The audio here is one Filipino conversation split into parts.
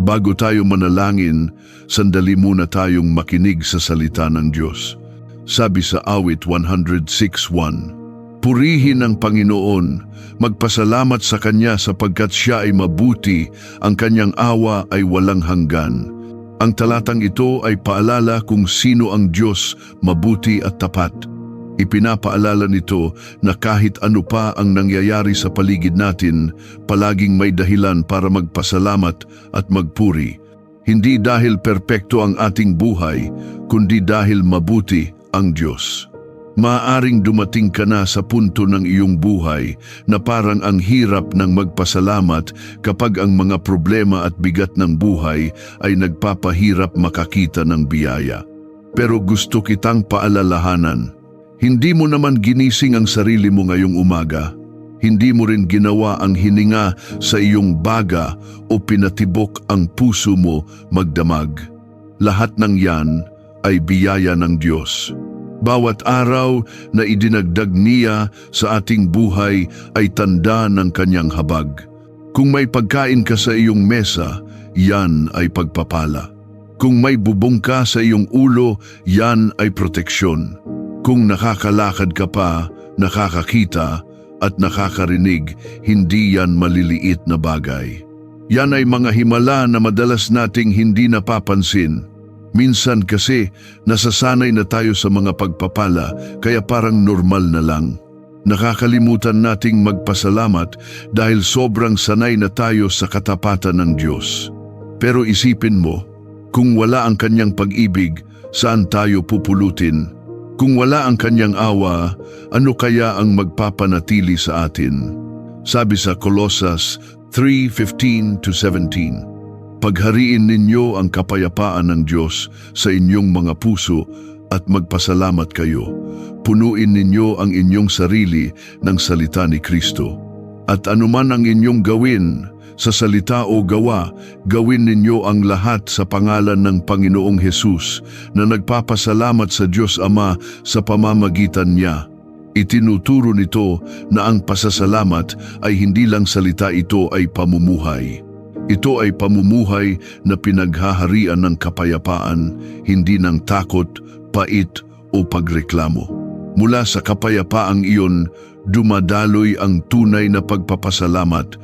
Bago tayo manalangin, sandali muna tayong makinig sa salita ng Diyos. Sabi sa awit 106.1, Purihin ang Panginoon, magpasalamat sa Kanya sapagkat Siya ay mabuti, ang Kanyang awa ay walang hanggan. Ang talatang ito ay paalala kung sino ang Diyos, mabuti at tapat. Ipinapaalala nito na kahit ano pa ang nangyayari sa paligid natin, palaging may dahilan para magpasalamat at magpuri. Hindi dahil perpekto ang ating buhay, kundi dahil mabuti ang Diyos. Maaring dumating ka na sa punto ng iyong buhay na parang ang hirap ng magpasalamat kapag ang mga problema at bigat ng buhay ay nagpapahirap makakita ng biyaya. Pero gusto kitang paalalahanan, hindi mo naman ginising ang sarili mo ngayong umaga. Hindi mo rin ginawa ang hininga sa iyong baga o pinatibok ang puso mo magdamag. Lahat ng yan ay biyaya ng Diyos. Bawat araw na idinagdag niya sa ating buhay ay tanda ng kanyang habag. Kung may pagkain ka sa iyong mesa, yan ay pagpapala. Kung may bubong ka sa iyong ulo, yan ay proteksyon. Kung nakakalakad ka pa, nakakakita at nakakarinig, hindi yan maliliit na bagay. Yan ay mga himala na madalas nating hindi napapansin. Minsan kasi nasasanay na tayo sa mga pagpapala kaya parang normal na lang. Nakakalimutan nating magpasalamat dahil sobrang sanay na tayo sa katapatan ng Diyos. Pero isipin mo, kung wala ang kanyang pag-ibig, saan tayo pupulutin? Kung wala ang kanyang awa, ano kaya ang magpapanatili sa atin? Sabi sa Colossus 3:15 to 17. Paghariin ninyo ang kapayapaan ng Diyos sa inyong mga puso at magpasalamat kayo. Punuin ninyo ang inyong sarili ng salita ni Kristo. At anuman ang inyong gawin, sa salita o gawa, gawin ninyo ang lahat sa pangalan ng Panginoong Hesus na nagpapasalamat sa Diyos Ama sa pamamagitan niya. Itinuturo nito na ang pasasalamat ay hindi lang salita ito ay pamumuhay. Ito ay pamumuhay na pinaghaharian ng kapayapaan, hindi ng takot, pait o pagreklamo. Mula sa kapayapaang iyon, dumadaloy ang tunay na pagpapasalamat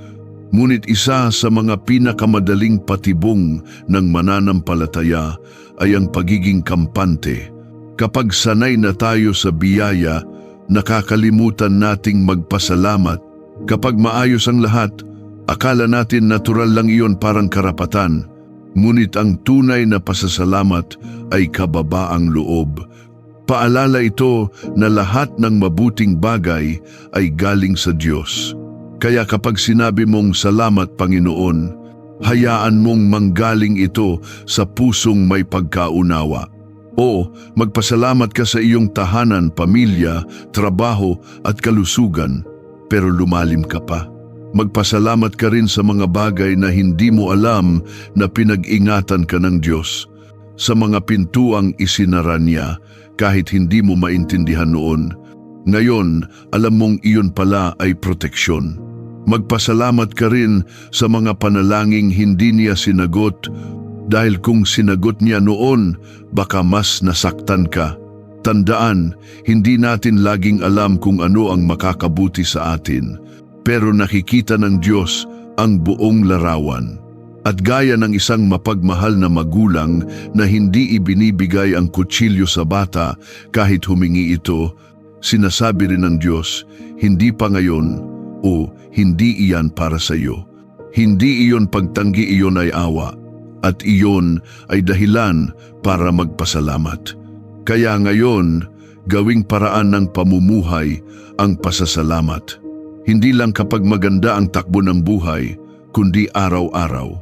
Ngunit isa sa mga pinakamadaling patibong ng mananampalataya ay ang pagiging kampante. Kapag sanay na tayo sa biyaya, nakakalimutan nating magpasalamat. Kapag maayos ang lahat, akala natin natural lang iyon parang karapatan. Ngunit ang tunay na pasasalamat ay kababaang loob. Paalala ito na lahat ng mabuting bagay ay galing sa Diyos. Kaya kapag sinabi mong salamat Panginoon, hayaan mong manggaling ito sa pusong may pagkaunawa. O magpasalamat ka sa iyong tahanan, pamilya, trabaho at kalusugan, pero lumalim ka pa. Magpasalamat ka rin sa mga bagay na hindi mo alam na pinag-ingatan ka ng Diyos. Sa mga pintuang isinara niya kahit hindi mo maintindihan noon. Ngayon, alam mong iyon pala ay proteksyon. Magpasalamat ka rin sa mga panalangin hindi niya sinagot dahil kung sinagot niya noon, baka mas nasaktan ka. Tandaan, hindi natin laging alam kung ano ang makakabuti sa atin, pero nakikita ng Diyos ang buong larawan. At gaya ng isang mapagmahal na magulang na hindi ibinibigay ang kutsilyo sa bata kahit humingi ito, sinasabi rin ng Diyos, hindi pa ngayon, o hindi iyan para sa iyo. Hindi iyon pagtanggi iyon ay awa at iyon ay dahilan para magpasalamat. Kaya ngayon, gawing paraan ng pamumuhay ang pasasalamat. Hindi lang kapag maganda ang takbo ng buhay, kundi araw-araw.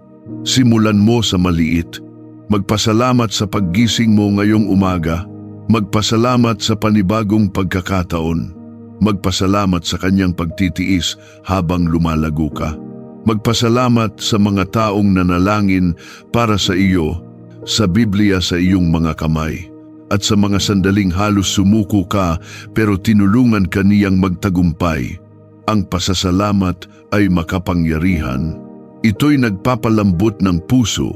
Simulan mo sa maliit. Magpasalamat sa paggising mo ngayong umaga. Magpasalamat sa panibagong pagkakataon. Magpasalamat sa kanyang pagtitiis habang lumalago ka. Magpasalamat sa mga taong nanalangin para sa iyo sa Biblia sa iyong mga kamay. At sa mga sandaling halos sumuko ka pero tinulungan ka niyang magtagumpay. Ang pasasalamat ay makapangyarihan. Ito'y nagpapalambot ng puso,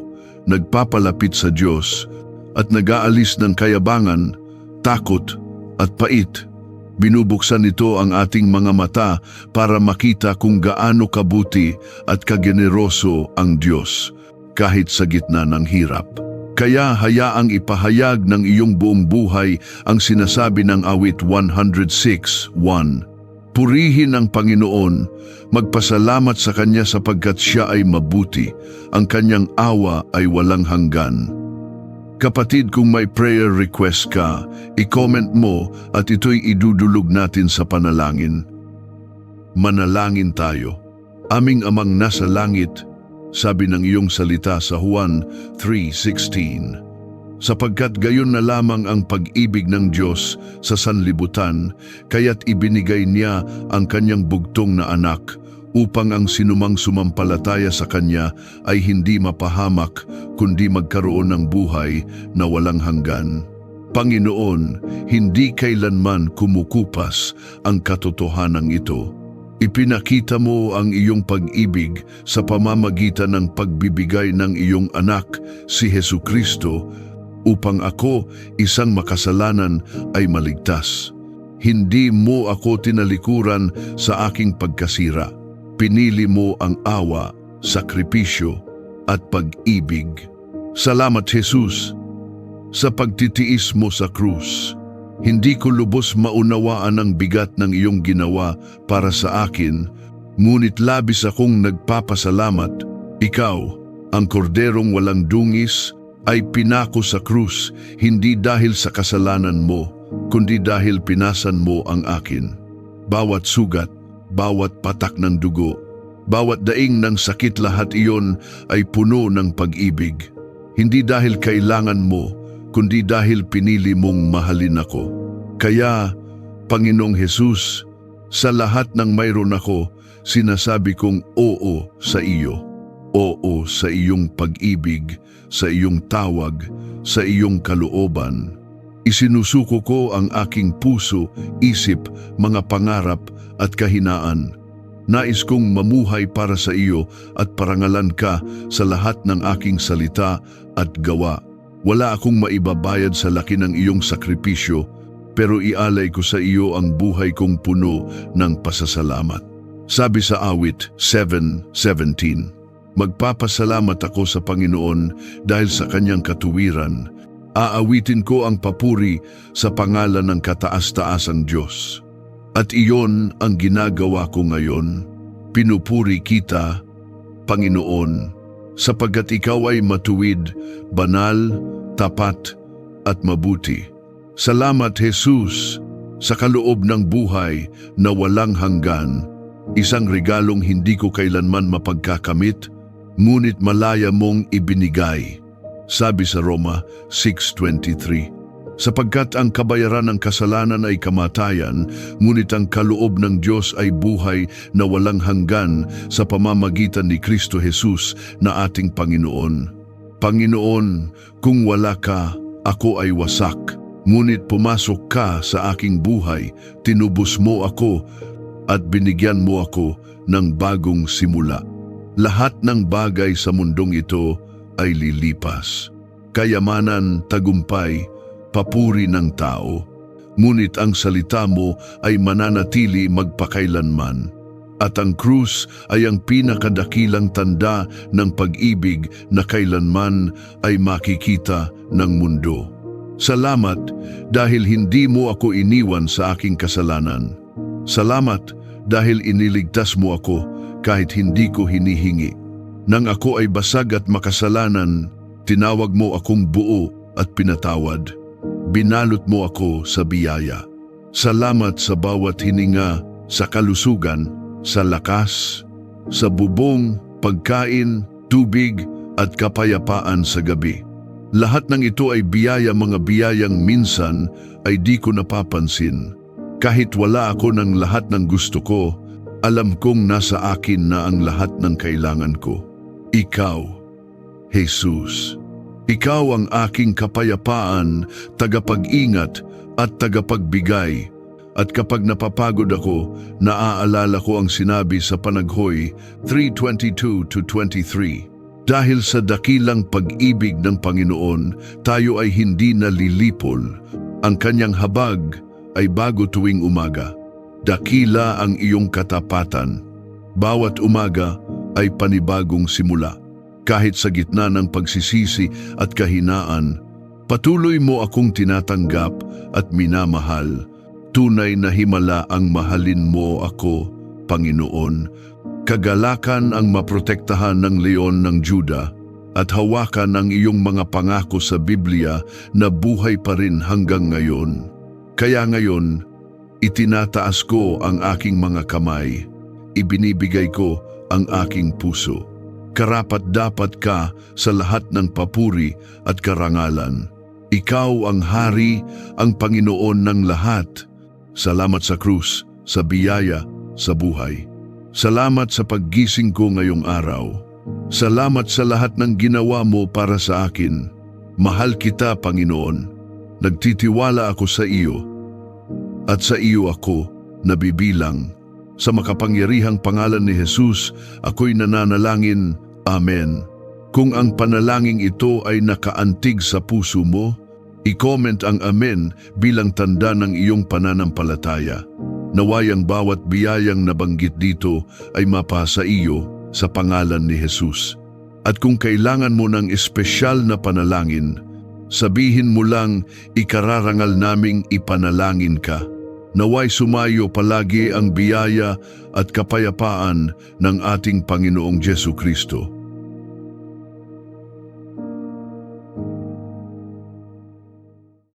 nagpapalapit sa Diyos, at nag-aalis ng kayabangan, takot, at pait. Binubuksan nito ang ating mga mata para makita kung gaano kabuti at kageneroso ang Diyos kahit sa gitna ng hirap. Kaya hayaang ipahayag ng iyong buong buhay ang sinasabi ng awit 106.1. Purihin ang Panginoon, magpasalamat sa Kanya sapagkat Siya ay mabuti, ang Kanyang awa ay walang hanggan. Kapatid, kung may prayer request ka, i-comment mo at ito'y idudulog natin sa panalangin. Manalangin tayo. Aming amang nasa langit, sabi ng iyong salita sa Juan 3.16. Sapagkat gayon na lamang ang pag-ibig ng Diyos sa sanlibutan, kaya't ibinigay niya ang kanyang bugtong na anak upang ang sinumang sumampalataya sa Kanya ay hindi mapahamak kundi magkaroon ng buhay na walang hanggan. Panginoon, hindi kailanman kumukupas ang katotohanan ito. Ipinakita mo ang iyong pag-ibig sa pamamagitan ng pagbibigay ng iyong anak, si Hesu Kristo, upang ako, isang makasalanan, ay maligtas. Hindi mo ako tinalikuran sa aking pagkasira. Pinili mo ang awa, sakripisyo, at pag-ibig. Salamat, Jesus, sa pagtitiis mo sa krus. Hindi ko lubos maunawaan ang bigat ng iyong ginawa para sa akin, ngunit labis akong nagpapasalamat. Ikaw, ang korderong walang dungis, ay pinako sa krus hindi dahil sa kasalanan mo, kundi dahil pinasan mo ang akin. Bawat sugat, bawat patak ng dugo, bawat daing ng sakit lahat iyon ay puno ng pag-ibig. Hindi dahil kailangan mo, kundi dahil pinili mong mahalin ako. Kaya, Panginoong Hesus, sa lahat ng mayroon ako, sinasabi kong oo sa iyo. Oo sa iyong pag-ibig, sa iyong tawag, sa iyong kalooban. Isinusuko ko ang aking puso, isip, mga pangarap at kahinaan. Nais kong mamuhay para sa iyo at parangalan ka sa lahat ng aking salita at gawa. Wala akong maibabayad sa laki ng iyong sakripisyo, pero ialay ko sa iyo ang buhay kong puno ng pasasalamat. Sabi sa awit 7.17, Magpapasalamat ako sa Panginoon dahil sa kanyang katuwiran. Aawitin ko ang papuri sa pangalan ng kataas-taasang Diyos. At iyon ang ginagawa ko ngayon. Pinupuri kita, Panginoon, sapagkat ikaw ay matuwid, banal, tapat, at mabuti. Salamat, Jesus, sa kaloob ng buhay na walang hanggan, isang regalong hindi ko kailanman mapagkakamit, ngunit malaya mong ibinigay. Sabi sa Roma 6.23, sapagkat ang kabayaran ng kasalanan ay kamatayan, ngunit ang kaloob ng Diyos ay buhay na walang hanggan sa pamamagitan ni Kristo Jesus na ating Panginoon. Panginoon, kung wala ka, ako ay wasak. Ngunit pumasok ka sa aking buhay, tinubos mo ako at binigyan mo ako ng bagong simula. Lahat ng bagay sa mundong ito ay lilipas. Kayamanan, tagumpay, papuri ng tao. Ngunit ang salita mo ay mananatili magpakailanman. At ang krus ay ang pinakadakilang tanda ng pag-ibig na kailanman ay makikita ng mundo. Salamat dahil hindi mo ako iniwan sa aking kasalanan. Salamat dahil iniligtas mo ako kahit hindi ko hinihingi. Nang ako ay basag at makasalanan, tinawag mo akong buo at pinatawad. Binalot mo ako sa biyaya. Salamat sa bawat hininga, sa kalusugan, sa lakas, sa bubong, pagkain, tubig at kapayapaan sa gabi. Lahat ng ito ay biyaya mga biyayang minsan ay di ko napapansin. Kahit wala ako ng lahat ng gusto ko, alam kong nasa akin na ang lahat ng kailangan ko. Ikaw, Jesus. Ikaw ang aking kapayapaan, tagapag-ingat at tagapagbigay. At kapag napapagod ako, naaalala ko ang sinabi sa Panaghoy 3.22 to 23. Dahil sa dakilang pag-ibig ng Panginoon, tayo ay hindi nalilipol. Ang kanyang habag ay bago tuwing umaga. Dakila ang iyong katapatan. Bawat umaga ay panibagong simula. Kahit sa gitna ng pagsisisi at kahinaan, patuloy mo akong tinatanggap at minamahal. Tunay na himala ang mahalin mo ako, Panginoon. Kagalakan ang maprotektahan ng leon ng Juda at hawakan ang iyong mga pangako sa Biblia na buhay pa rin hanggang ngayon. Kaya ngayon, itinataas ko ang aking mga kamay. Ibinibigay ko ang aking puso. Karapat dapat ka sa lahat ng papuri at karangalan. Ikaw ang hari, ang Panginoon ng lahat. Salamat sa krus, sa biyaya, sa buhay. Salamat sa paggising ko ngayong araw. Salamat sa lahat ng ginawa mo para sa akin. Mahal kita, Panginoon. Nagtitiwala ako sa iyo. At sa iyo ako nabibilang. Sa makapangyarihang pangalan ni Jesus, ako'y nananalangin. Amen. Kung ang panalangin ito ay nakaantig sa puso mo, i-comment ang Amen bilang tanda ng iyong pananampalataya. Naway ang bawat biyayang nabanggit dito ay mapasa iyo sa pangalan ni Jesus. At kung kailangan mo ng espesyal na panalangin, sabihin mo lang ikararangal naming ipanalangin ka. Naway sumayo palagi ang biyaya at kapayapaan ng ating Panginoong Jesu Kristo.